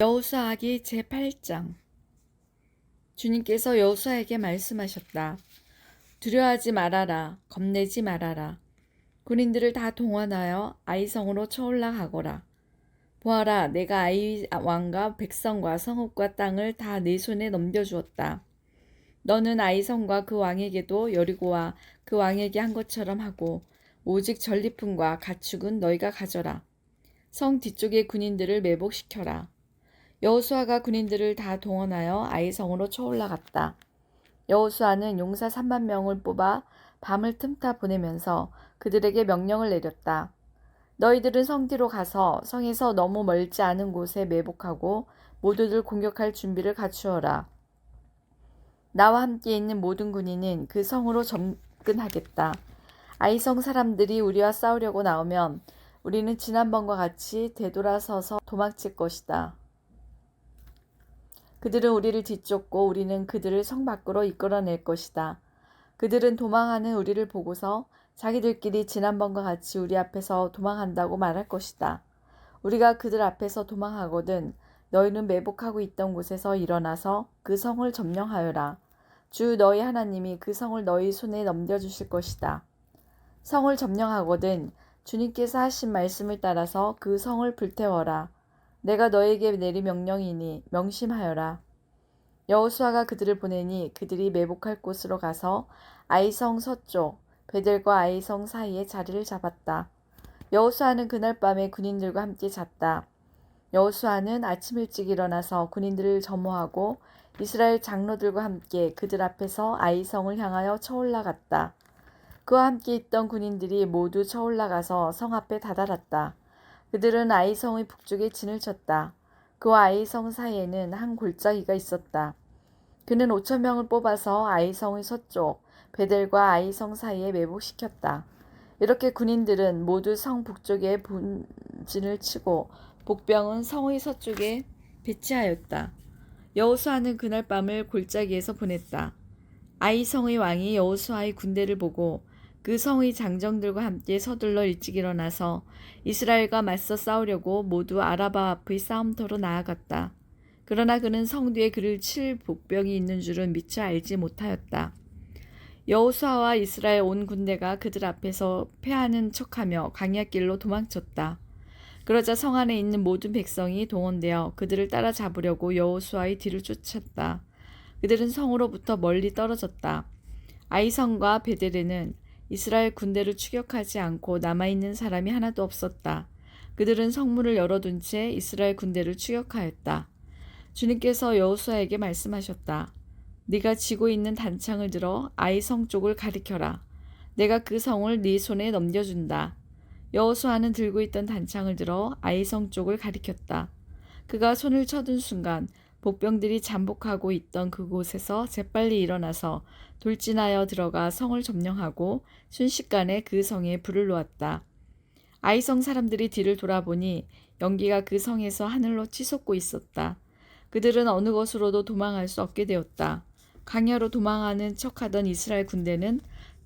여호수아기 제8장 주님께서 여호수아에게 말씀하셨다. 두려워하지 말아라. 겁내지 말아라. 군인들을 다 동원하여 아이성으로 쳐올라 가거라. 보아라, 내가 아이 왕과 백성과 성읍과 땅을 다 내 손에 넘겨주었다. 너는 아이성과 그 왕에게도 여리고와 그 왕에게 한 것처럼 하고 오직 전리품과 가축은 너희가 가져라. 성 뒤쪽의 군인들을 매복시켜라. 여호수아가 군인들을 다 동원하여 아이성으로 쳐올라갔다. 여호수아는 용사 3만 명을 뽑아 밤을 틈타 보내면서 그들에게 명령을 내렸다. 너희들은 성 뒤로 가서 성에서 너무 멀지 않은 곳에 매복하고 모두들 공격할 준비를 갖추어라. 나와 함께 있는 모든 군인은 그 성으로 접근하겠다. 아이성 사람들이 우리와 싸우려고 나오면 우리는 지난번과 같이 되돌아서서 도망칠 것이다. 그들은 우리를 뒤쫓고 우리는 그들을 성 밖으로 이끌어낼 것이다. 그들은 도망하는 우리를 보고서 자기들끼리 지난번과 같이 우리 앞에서 도망한다고 말할 것이다. 우리가 그들 앞에서 도망하거든 너희는 매복하고 있던 곳에서 일어나서 그 성을 점령하여라. 주 너희 하나님이 그 성을 너희 손에 넘겨주실 것이다. 성을 점령하거든 주님께서 하신 말씀을 따라서 그 성을 불태워라. 내가 너에게 내린 명령이니 명심하여라. 여호수아가 그들을 보내니 그들이 매복할 곳으로 가서 아이성 서쪽 베델과 아이성 사이에 자리를 잡았다. 여호수아는 그날 밤에 군인들과 함께 잤다. 여호수아는 아침 일찍 일어나서 군인들을 점호하고 이스라엘 장로들과 함께 그들 앞에서 아이성을 향하여 쳐올라갔다. 그와 함께 있던 군인들이 모두 쳐올라가서 성 앞에 다다랐다. 그들은 아이성의 북쪽에 진을 쳤다. 그와 아이성 사이에는 한 골짜기가 있었다. 그는 5천 명을 뽑아서 아이성의 서쪽 베델과 아이성 사이에 매복시켰다. 이렇게 군인들은 모두 성 북쪽에 분진을 치고 복병은 성의 서쪽에 배치하였다. 여호수아는 그날 밤을 골짜기에서 보냈다. 아이성의 왕이 여호수아의 군대를 보고 그 성의 장정들과 함께 서둘러 일찍 일어나서 이스라엘과 맞서 싸우려고 모두 아라바 앞의 싸움터로 나아갔다. 그러나 그는 성 뒤에 그를 칠 복병이 있는 줄은 미처 알지 못하였다. 여호수아와 이스라엘 온 군대가 그들 앞에서 패하는 척하며 광야길로 도망쳤다. 그러자 성 안에 있는 모든 백성이 동원되어 그들을 따라잡으려고 여호수아의 뒤를 쫓았다. 그들은 성으로부터 멀리 떨어졌다. 아이성과 베델에는 이스라엘 군대를 추격하지 않고 남아있는 사람이 하나도 없었다. 그들은 성문을 열어둔 채 이스라엘 군대를 추격하였다. 주님께서 여호수아에게 말씀하셨다. 네가 쥐고 있는 단창을 들어 아이 성 쪽을 가리켜라. 내가 그 성을 네 손에 넘겨준다. 여호수아는 들고 있던 단창을 들어 아이 성 쪽을 가리켰다. 그가 손을 쳐둔 순간 복병들이 잠복하고 있던 그곳에서 재빨리 일어나서 돌진하여 들어가 성을 점령하고 순식간에 그 성에 불을 놓았다. 아이성 사람들이 뒤를 돌아보니 연기가 그 성에서 하늘로 치솟고 있었다. 그들은 어느 곳으로도 도망할 수 없게 되었다. 강야로 도망하는 척하던 이스라엘 군대는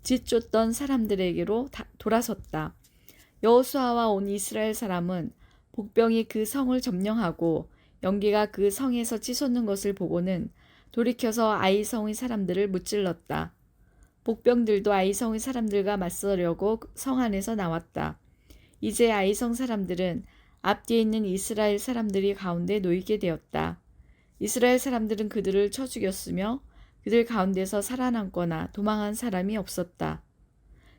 뒤쫓던 사람들에게로 돌아섰다. 여호수아와 온 이스라엘 사람은 복병이 그 성을 점령하고 연기가 그 성에서 치솟는 것을 보고는 돌이켜서 아이성의 사람들을 무찔렀다. 복병들도 아이성의 사람들과 맞서려고 성 안에서 나왔다. 이제 아이성 사람들은 앞뒤에 있는 이스라엘 사람들이 가운데 놓이게 되었다. 이스라엘 사람들은 그들을 쳐 죽였으며 그들 가운데서 살아남거나 도망한 사람이 없었다.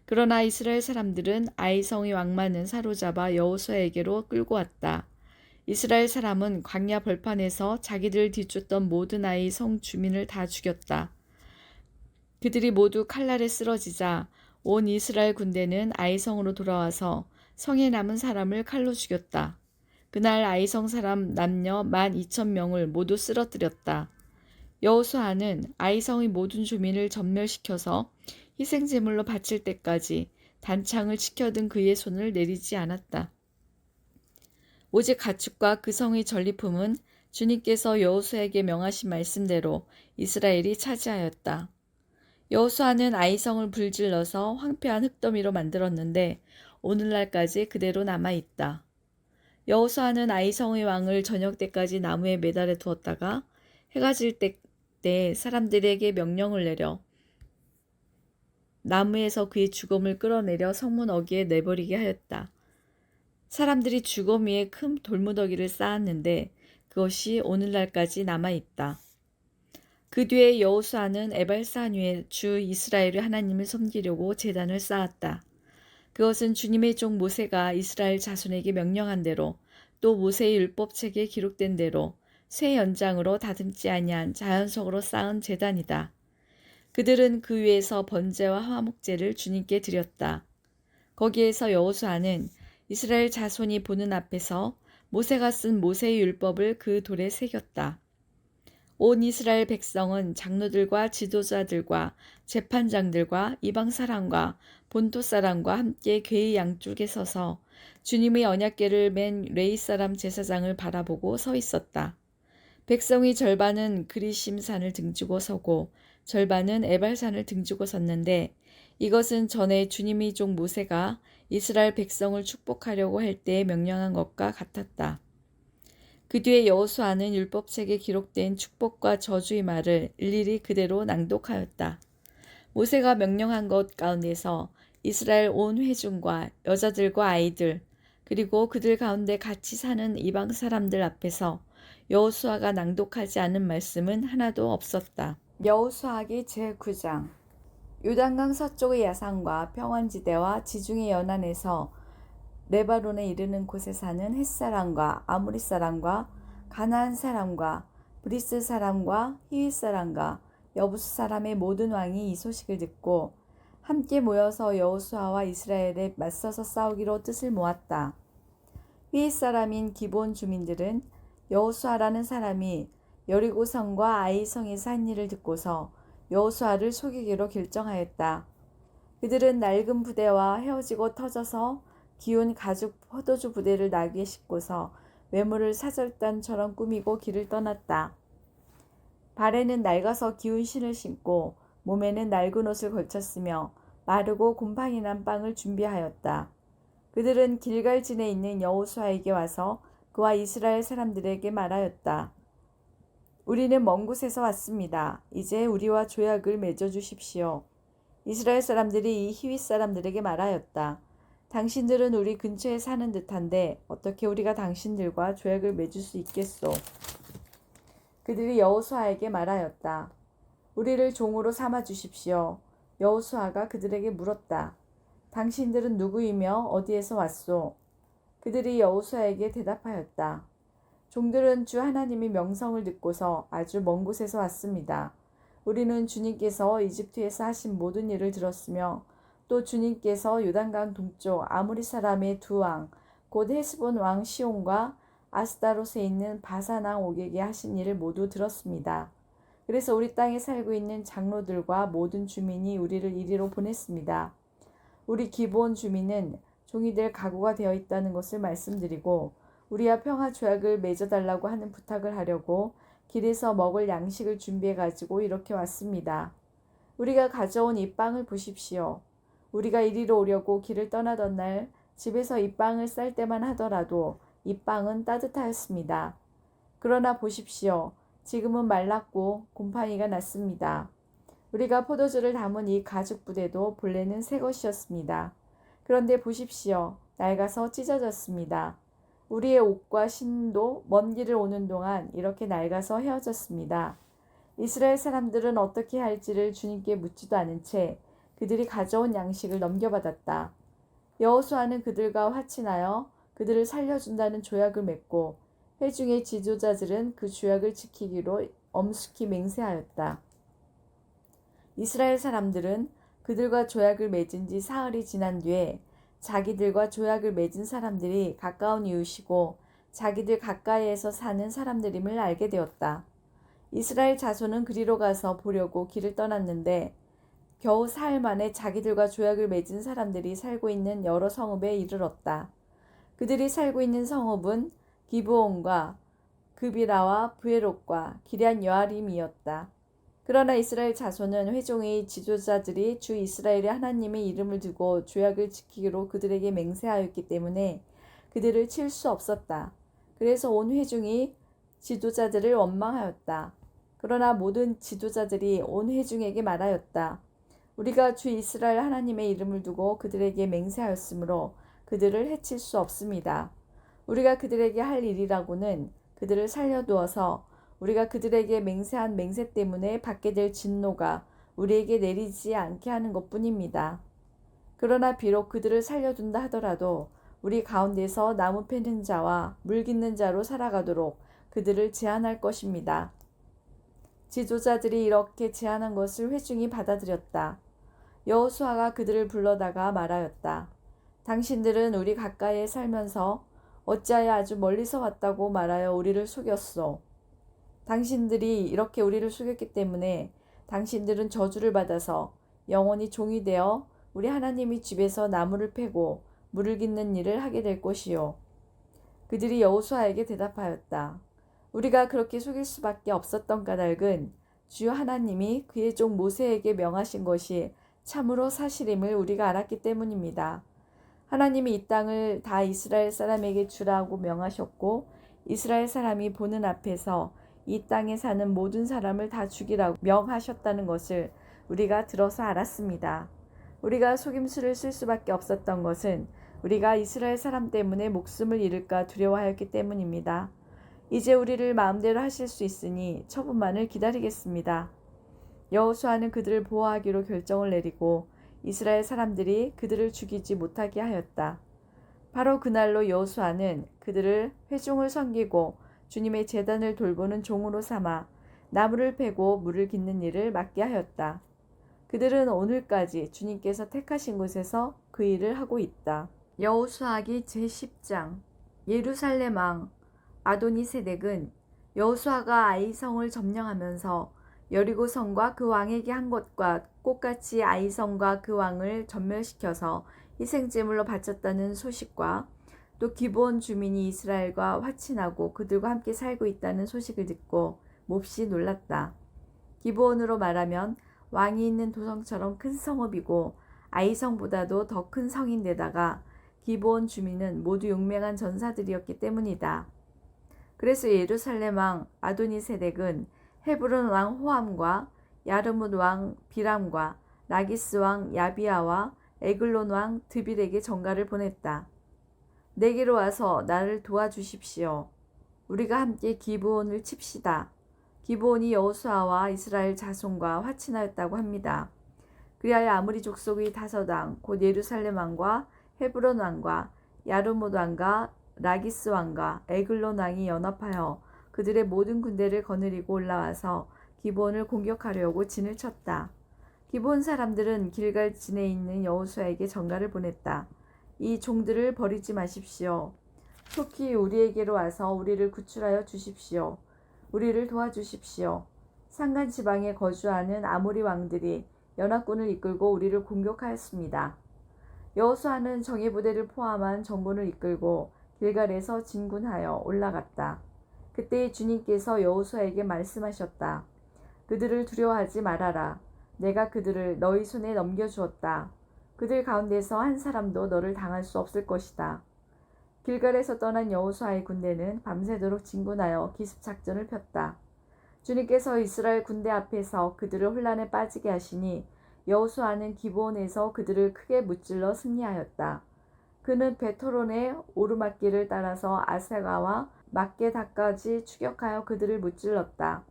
그러나 이스라엘 사람들은 아이성의 왕만은 사로잡아 여호수아에게로 끌고 왔다. 이스라엘 사람은 광야 벌판에서 자기들 뒤쫓던 모든 아이 성 주민을 다 죽였다. 그들이 모두 칼날에 쓰러지자 온 이스라엘 군대는 아이성으로 돌아와서 성에 남은 사람을 칼로 죽였다. 그날 아이성 사람 남녀 만 이천 명을 모두 쓰러뜨렸다. 여호수아는 아이성의 모든 주민을 전멸시켜서 희생 제물로 바칠 때까지 단창을 치켜든 그의 손을 내리지 않았다. 오직 가축과 그 성의 전리품은 주님께서 여호수아에게 명하신 말씀대로 이스라엘이 차지하였다. 여호수아는 아이성을 불질러서 황폐한 흙더미로 만들었는데 오늘날까지 그대로 남아 있다. 여호수아는 아이성의 왕을 저녁 때까지 나무에 매달아 두었다가 해가 질 때, 때 사람들에게 명령을 내려 나무에서 그의 죽음을 끌어내려 성문 어귀에 내버리게 하였다. 사람들이 위에 큰 돌무더기를 쌓았는데 그것이 오늘날까지 남아 있다. 그 뒤에 여호수아는 에발산 위에 주 이스라엘의 하나님을 섬기려고 제단을 쌓았다. 그것은 주님의 종 모세가 이스라엘 자손에게 명령한 대로 또 모세의 율법책에 기록된 대로 새 연장으로 다듬지 아니한 자연석으로 쌓은 제단이다. 그들은 그 위에서 번제와 화목제를 주님께 드렸다. 거기에서 여호수아는 이스라엘 자손이 보는 앞에서 모세가 쓴 모세의 율법을 그 돌에 새겼다. 온 이스라엘 백성은 장로들과 지도자들과 재판장들과 이방 사람과 본토 사람과 함께 궤의 양쪽에 서서 주님의 언약궤를 맨 레이 사람 제사장을 바라보고 서 있었다. 백성의 절반은 그리심산을 등지고 서고 절반은 에발산을 등지고 섰는데 이것은 전에 주님의 종 모세가 이스라엘 백성을 축복하려고 할 때 명령한 것과 같았다. 그 뒤에 여호수아는 율법책에 기록된 축복과 저주의 말을 일일이 그대로 낭독하였다. 모세가 명령한 것 가운데서 이스라엘 온 회중과 여자들과 아이들 그리고 그들 가운데 같이 사는 이방 사람들 앞에서 여호수아가 낭독하지 않은 말씀은 하나도 없었다. 여호수아기 제9장 요단강 서쪽의 야산과 평원지대와 지중해 연안에서 레바논에 이르는 곳에 사는 햇사람과 아무리 사람과 가나안 사람과 브리스 사람과 히윗 사람과 여부스 사람의 모든 왕이 이 소식을 듣고 함께 모여서 여호수아와 이스라엘에 맞서서 싸우기로 뜻을 모았다. 히윗 사람인 기본 주민들은 여호수아라는 사람이 여리고성과 아이성에서 한 일을 듣고서 여호수아를 속이기로 결정하였다. 그들은 낡은 부대와 헤어지고 터져서 기운 가죽 포도주 부대를 나귀에 싣고서 외모를 사절단처럼 꾸미고 길을 떠났다. 발에는 낡아서 기운 신을 신고 몸에는 낡은 옷을 걸쳤으며 마르고 곰팡이 난 빵을 준비하였다. 그들은 길갈진에 있는 여호수아에게 와서 그와 이스라엘 사람들에게 말하였다. 우리는 먼 곳에서 왔습니다. 이제 우리와 조약을 맺어 주십시오. 이스라엘 사람들이 이 히윗 사람들에게 말하였다. 당신들은 우리 근처에 사는 듯한데 어떻게 우리가 당신들과 조약을 맺을 수 있겠소? 그들이 여호수아에게 말하였다. 우리를 종으로 삼아 주십시오. 여호수아가 그들에게 물었다. 당신들은 누구이며 어디에서 왔소? 그들이 여호수아에게 대답하였다. 종들은 주 하나님의 명성을 듣고서 아주 먼 곳에서 왔습니다. 우리는 주님께서 이집트에서 하신 모든 일을 들었으며 또 주님께서 요단강 동쪽 아무리 사람의 두 왕, 곧 헤스본 왕 시온과 아스타롯에 있는 바사낭 옥에게 하신 일을 모두 들었습니다. 그래서 우리 땅에 살고 있는 장로들과 모든 주민이 우리를 이리로 보냈습니다. 우리 기본 주민은 종이 될 각오가 되어 있다는 것을 말씀드리고 우리와 평화 조약을 맺어달라고 하는 부탁을 하려고 길에서 먹을 양식을 준비해 가지고 이렇게 왔습니다. 우리가 가져온 이 빵을 보십시오. 우리가 이리로 오려고 길을 떠나던 날 집에서 이 빵을 쌀 때만 하더라도 이 빵은 따뜻하였습니다. 그러나 보십시오. 지금은 말랐고 곰팡이가 났습니다. 우리가 포도주를 담은 이 가죽 부대도 본래는 새 것이었습니다. 그런데 보십시오. 낡아서 찢어졌습니다. 우리의 옷과 신도 먼 길을 오는 동안 이렇게 낡아서 헤어졌습니다. 이스라엘 사람들은 어떻게 할지를 주님께 묻지도 않은 채 그들이 가져온 양식을 넘겨받았다. 여호수아는 그들과 화친하여 그들을 살려준다는 조약을 맺고 회중의 지도자들은 그 조약을 지키기로 엄숙히 맹세하였다. 이스라엘 사람들은 그들과 조약을 맺은 지 사흘이 지난 뒤에 자기들과 조약을 맺은 사람들이 가까운 이웃이고 자기들 가까이에서 사는 사람들임을 알게 되었다. 이스라엘 자손은 그리로 가서 보려고 길을 떠났는데 겨우 사흘 만에 자기들과 조약을 맺은 사람들이 살고 있는 여러 성읍에 이르렀다. 그들이 살고 있는 성읍은 기브온과 그비라와 부에롯과 기리안 여아림이었다. 그러나 이스라엘 자손은 회종의 지도자들이 주 이스라엘의 하나님의 이름을 두고 조약을 지키기로 그들에게 맹세하였기 때문에 그들을 칠 수 없었다. 그래서 온 회중이 지도자들을 원망하였다. 그러나 모든 지도자들이 온 회중에게 말하였다. 우리가 주 이스라엘 하나님의 이름을 두고 그들에게 맹세하였으므로 그들을 해칠 수 없습니다. 우리가 그들에게 할 일이라고는 그들을 살려두어서 우리가 그들에게 맹세한 맹세 때문에 받게 될 진노가 우리에게 내리지 않게 하는 것 뿐입니다. 그러나 비록 그들을 살려둔다 하더라도 우리 가운데서 나무 패는 자와 물 깃는 자로 살아가도록 그들을 제한할 것입니다. 지도자들이 이렇게 제안한 것을 회중이 받아들였다. 여호수아가 그들을 불러다가 말하였다. 당신들은 우리 가까이에 살면서 어찌하여 아주 멀리서 왔다고 말하여 우리를 속였소. 당신들이 이렇게 우리를 속였기 때문에 당신들은 저주를 받아서 영원히 종이 되어 우리 하나님이 집에서 나무를 패고 물을 깃는 일을 하게 될 것이요. 그들이 여호수아에게 대답하였다. 우리가 그렇게 속일 수밖에 없었던 까닭은 주 하나님이 그의 종 모세에게 명하신 것이 참으로 사실임을 우리가 알았기 때문입니다. 하나님이 이 땅을 다 이스라엘 사람에게 주라고 명하셨고 이스라엘 사람이 보는 앞에서 이 땅에 사는 모든 사람을 다 죽이라고 명하셨다는 것을 우리가 들어서 알았습니다. 우리가 속임수를 쓸 수밖에 없었던 것은 우리가 이스라엘 사람 때문에 목숨을 잃을까 두려워하였기 때문입니다. 이제 우리를 마음대로 하실 수 있으니 처분만을 기다리겠습니다. 여호수아는 그들을 보호하기로 결정을 내리고 이스라엘 사람들이 그들을 죽이지 못하게 하였다. 바로 그날로 여호수아는 그들을 회중을 섬기고 주님의 재단을 돌보는 종으로 삼아 나무를 패고 물을 깃는 일을 맡게 하였다. 그들은 오늘까지 주님께서 택하신 곳에서 그 일을 하고 있다. 여호수아기 제10장 예루살렘 왕 아도니세덱은 여호수아가 아이성을 점령하면서 여리고 성과 그 왕에게 한 것과 똑같이 아이성과 그 왕을 전멸시켜서 희생제물로 바쳤다는 소식과 또 기브온 주민이 이스라엘과 화친하고 그들과 함께 살고 있다는 소식을 듣고 몹시 놀랐다. 기브온으로 말하면 왕이 있는 도성처럼 큰 성읍이고 아이성보다도 더 큰 성인데다가 기브온 주민은 모두 용맹한 전사들이었기 때문이다. 그래서 예루살렘 왕 아도니세덱은 헤브론 왕 호암과 야르뭇 왕 비람과 라기스 왕 야비아와 에글론 왕 드빌에게 전가를 보냈다. 내게로 와서 나를 도와주십시오. 우리가 함께 기브온을 칩시다. 기브온이 여호수아와 이스라엘 자손과 화친하였다고 합니다. 그리하여 아무리 족속의 다섯 왕, 곧 예루살렘 왕과 헤브론 왕과 야르못 왕과 라기스 왕과 에글론 왕이 연합하여 그들의 모든 군대를 거느리고 올라와서 기본을 공격하려고 진을 쳤다. 기본 사람들은 길갈 진에 있는 여호수아에게 전가를 보냈다. 이 종들을 버리지 마십시오. 속히 우리에게로 와서 우리를 구출하여 주십시오. 우리를 도와주십시오. 상간 지방에 거주하는 아모리 왕들이 연합군을 이끌고 우리를 공격하였습니다. 여호수아는 정예 부대를 포함한 정군을 이끌고 길갈에서 진군하여 올라갔다. 그때 주님께서 여호수아에게 말씀하셨다. 그들을 두려워하지 말아라. 내가 그들을 너희 손에 넘겨 주었다. 그들 가운데서 한 사람도 너를 당할 수 없을 것이다. 길갈에서 떠난 여호수아의 군대는 밤새도록 진군하여 기습 작전을 폈다. 주님께서 이스라엘 군대 앞에서 그들을 혼란에 빠지게 하시니 여호수아는 기브온에서 그들을 크게 무찔러 승리하였다. 그는 베토론의 오르막길을 따라서 아세가와 막게다까지 추격하여 그들을 무찔렀다.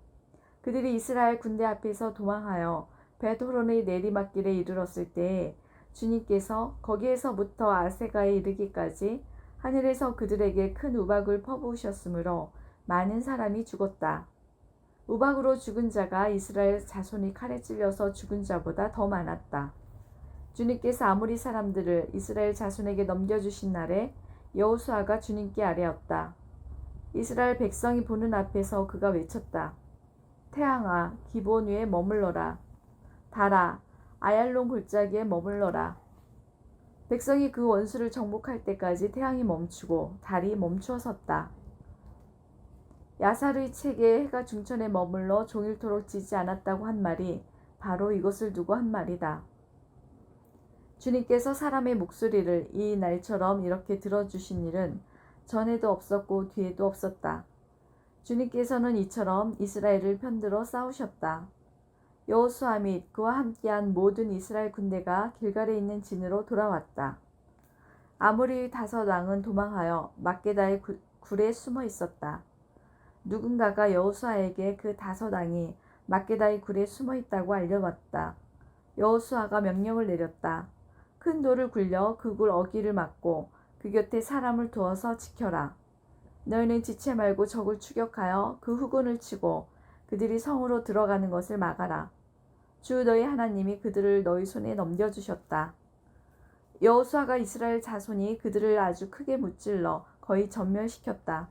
그들이 이스라엘 군대 앞에서 도망하여 베토론의 내리막길에 이르렀을 때에 주님께서 거기에서부터 아세가에 이르기까지 하늘에서 그들에게 큰 우박을 퍼부으셨으므로 많은 사람이 죽었다. 우박으로 죽은 자가 이스라엘 자손이 칼에 찔려서 죽은 자보다 더 많았다. 주님께서 아무리 사람들을 이스라엘 자손에게 넘겨주신 날에 여호수아가 주님께 아뢰었다. 이스라엘 백성이 보는 앞에서 그가 외쳤다. 태양아, 기본 위에 머물러라. 달아, 아얄론 골짜기에 머물러라. 백성이 그 원수를 정복할 때까지 태양이 멈추고 달이 멈추어 섰다. 야사르의 책에 해가 중천에 머물러 종일토록 지지 않았다고 한 말이 바로 이것을 두고 한 말이다. 주님께서 사람의 목소리를 이 날처럼 이렇게 들어주신 일은 전에도 없었고 뒤에도 없었다. 주님께서는 이처럼 이스라엘을 편들어 싸우셨다. 여호수아 및 그와 함께한 모든 이스라엘 군대가 길갈에 있는 진으로 돌아왔다. 아무리 다섯 왕은 도망하여 막게다의 구- 굴에 숨어 있었다. 누군가가 여호수아에게 그 다섯 왕이 막게다의 굴에 숨어 있다고 알려왔다. 여호수아가 명령을 내렸다. 큰 돌을 굴려 그 굴 어기를 막고 그 곁에 사람을 두어서 지켜라. 너희는 지체 말고 적을 추격하여 그 후군을 치고 그들이 성으로 들어가는 것을 막아라. 주 너희 하나님이 그들을 너희 손에 넘겨주셨다. 여호수아가 이스라엘 자손이 그들을 아주 크게 무찔러 거의 전멸시켰다.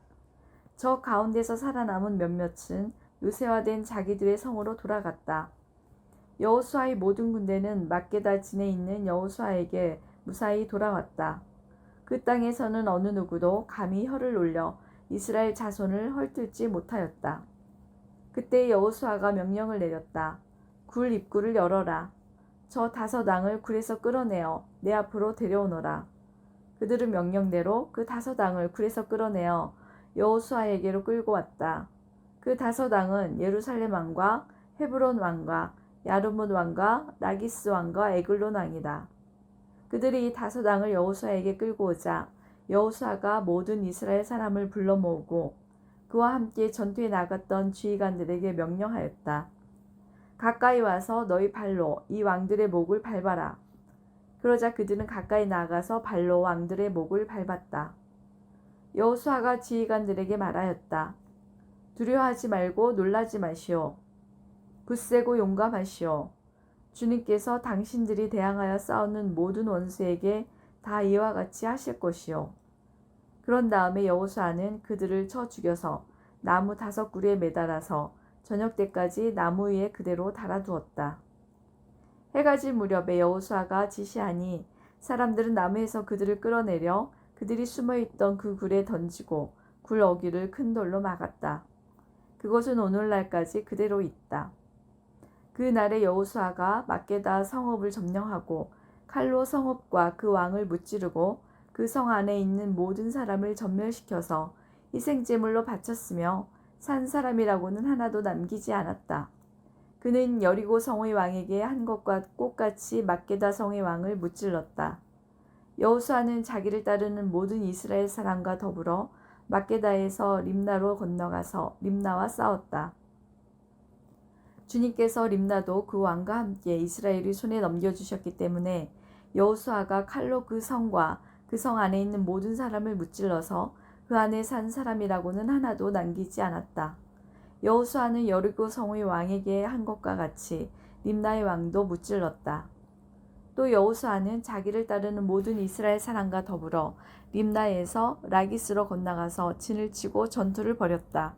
저 가운데서 살아남은 몇몇은 요새화된 자기들의 성으로 돌아갔다. 여호수아의 모든 군대는 막게다 진에 있는 여호수아에게 무사히 돌아왔다. 그 땅에서는 어느 누구도 감히 혀를 올려 이스라엘 자손을 헐뜯지 못하였다. 그때 여호수아가 명령을 내렸다. 굴 입구를 열어라. 저 다섯 왕을 굴에서 끌어내어 내 앞으로 데려오너라. 그들은 명령대로 그 다섯 왕을 굴에서 끌어내어 여호수아에게로 끌고 왔다. 그 다섯 왕은 예루살렘 왕과 헤브론 왕과 야르문 왕과 라기스 왕과 에글론 왕이다. 그들이 이 다섯 왕을 여호수아에게 끌고 오자 여호수아가 모든 이스라엘 사람을 불러 모으고 그와 함께 전투에 나갔던 지휘관들에게 명령하였다. 가까이 와서 너희 발로 이 왕들의 목을 밟아라. 그러자 그들은 가까이 나가서 발로 왕들의 목을 밟았다. 여호수아가 지휘관들에게 말하였다. 두려워하지 말고 놀라지 마시오. 굳세고 용감하시오. 주님께서 당신들이 대항하여 싸우는 모든 원수에게 다 이와 같이 하실 것이요. 그런 다음에 여호수아는 그들을 쳐 죽여서 나무 다섯 구리에 매달아서 저녁 때까지 나무 위에 그대로 달아두었다. 해가 질 무렵에 여호수아가 지시하니 사람들은 나무에서 그들을 끌어내려 그들이 숨어 있던 그 굴에 던지고 굴 어기를 큰 돌로 막았다. 그것은 오늘날까지 그대로 있다. 그 날에 여호수아가 막게다 성읍을 점령하고 칼로 성읍과 그 왕을 무찌르고 그 성 안에 있는 모든 사람을 전멸시켜서 희생제물로 바쳤으며 산 사람이라고는 하나도 남기지 않았다. 그는 여리고 성의 왕에게 한 것과 똑같이 막게다 성의 왕을 무찔렀다. 여호수아는 자기를 따르는 모든 이스라엘 사람과 더불어 막게다에서 림나로 건너가서 림나와 싸웠다. 주님께서 림나도 그 왕과 함께 이스라엘의 손에 넘겨주셨기 때문에 여호수아가 칼로 그 성과 그 성 안에 있는 모든 사람을 무찔러서 그 안에 산 사람이라고는 하나도 남기지 않았다. 여호수아는 여리고 성의 왕에게 한 것과 같이 림나의 왕도 무찔렀다. 또 여호수아는 자기를 따르는 모든 이스라엘 사람과 더불어 림나에서 라기스로 건너가서 진을 치고 전투를 벌였다.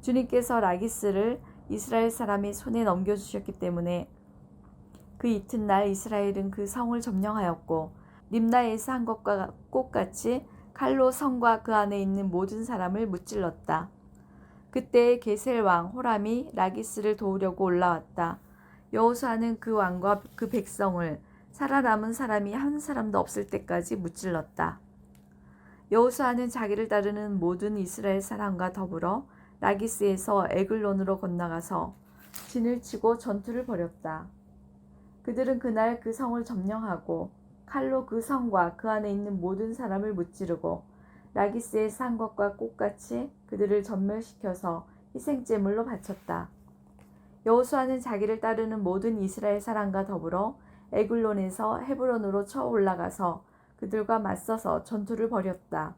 주님께서 라기스를 이스라엘 사람의 손에 넘겨주셨기 때문에 그 이튿날 이스라엘은 그 성을 점령하였고 림나에서 한 것과 똑같이 칼로 성과 그 안에 있는 모든 사람을 무찔렀다. 그때 게셀 왕 호람이 라기스를 도우려고 올라왔다. 여호수아는 그 왕과 그 백성을 살아남은 사람이 한 사람도 없을 때까지 무찔렀다. 여호수아는 자기를 따르는 모든 이스라엘 사람과 더불어 라기스에서 에글론으로 건너가서 진을 치고 전투를 벌였다. 그들은 그날 그 성을 점령하고 칼로 그 성과 그 안에 있는 모든 사람을 무찌르고 라기스의 산 것과 똑같이 그들을 전멸시켜서 희생제물로 바쳤다. 여호수아는 자기를 따르는 모든 이스라엘 사람과 더불어 에글론에서 헤브론으로 쳐 올라가서 그들과 맞서서 전투를 벌였다.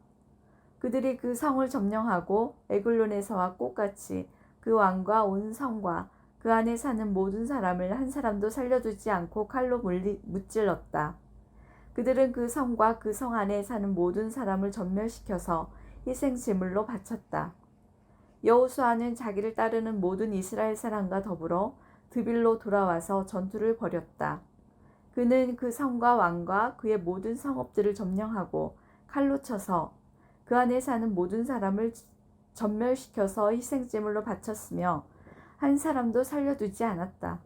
그들이 그 성을 점령하고 에글론에서와 똑같이 그 왕과 온 성과 그 안에 사는 모든 사람을 한 사람도 살려두지 않고 칼로 물리, 무찔렀다. 그들은 그 성과 그 성 안에 사는 모든 사람을 전멸시켜서 희생 제물로 바쳤다. 여호수아는 자기를 따르는 모든 이스라엘 사람과 더불어 드빌로 돌아와서 전투를 벌였다. 그는 그 성과 왕과 그의 모든 성읍들을 점령하고 칼로 쳐서 그 안에 사는 모든 사람을 전멸시켜서 희생제물로 바쳤으며 한 사람도 살려두지 않았다.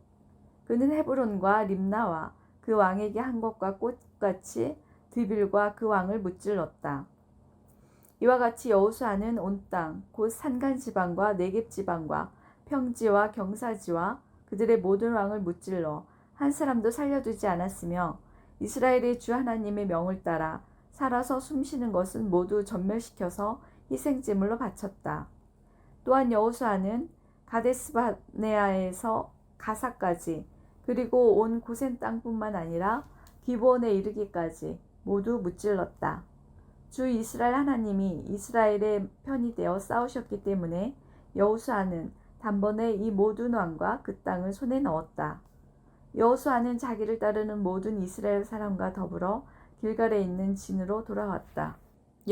그는 헤브론과 림나와 그 왕에게 한 것과 꽃같이 드빌과 그 왕을 무찔렀다. 이와 같이 여호수아는 온 땅 곧 산간 지방과 네겝 지방과 평지와 경사지와 그들의 모든 왕을 무찔러 한 사람도 살려두지 않았으며 이스라엘의 주 하나님의 명을 따라 살아서 숨쉬는 것은 모두 전멸시켜서 희생제물로 바쳤다. 또한 여호수아는 가데스바네아에서 가사까지 그리고 온 고센 땅뿐만 아니라 기브온에 이르기까지 모두 무찔렀다. 주 이스라엘 하나님이 이스라엘의 편이 되어 싸우셨기 때문에 여호수아는 단번에 이 모든 왕과 그 땅을 손에 넣었다. 여호수아는 자기를 따르는 모든 이스라엘 사람과 더불어 길갈에 있는 진으로 돌아왔다.